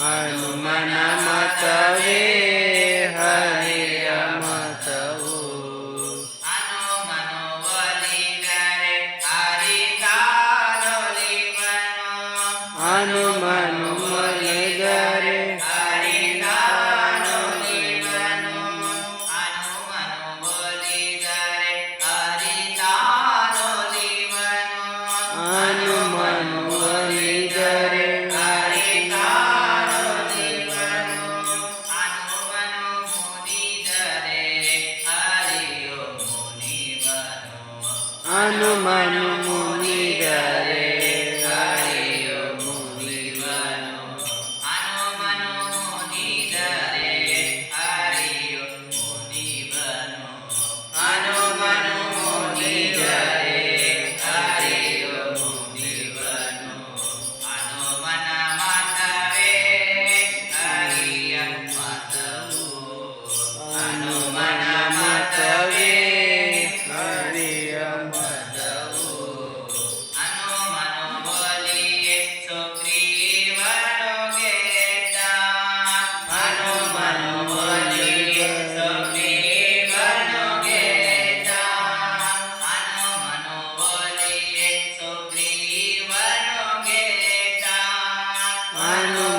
Hanuman મતવે હરિય મતવું Hanuman हनुमनु Amen.